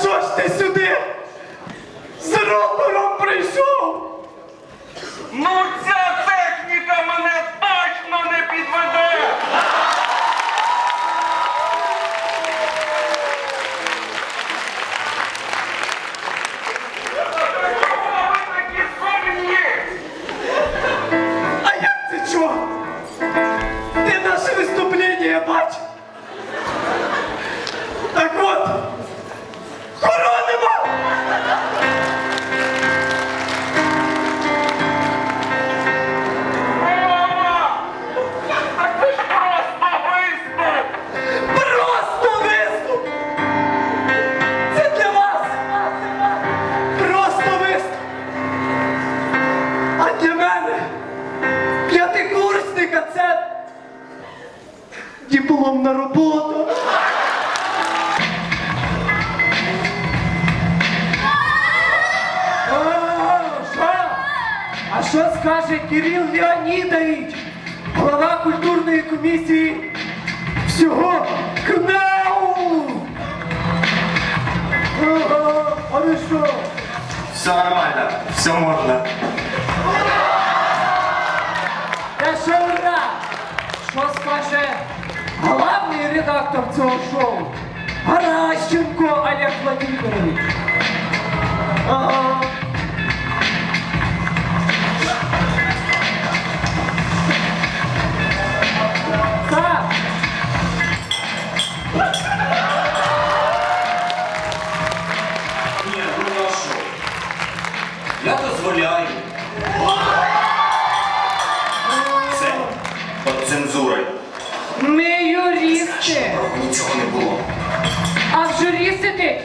що ж ти сюди? З рокором прийшов? Ну це п'ятикурсника це дипломна робота. А, що? А що скаже Кирил Леонідович, голова культурної комісії всього КНЕУ? Ага, А ви що? Все нормально, все можно. Та що ура? Що скаже главний редактор цього шоу? Гаращенко Олег Владимирович.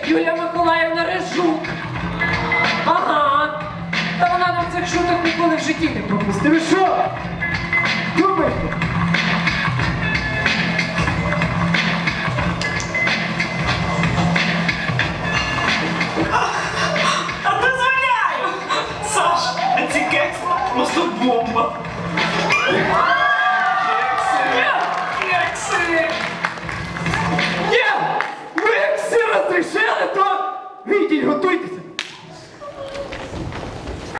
Юлія Миколаївна Режук. Ага. Та вона нам цих шуток ніколи в житті не пропустить. Ви що? Думаєте? А дозволяю! Саш, а ці кекси просто бомба!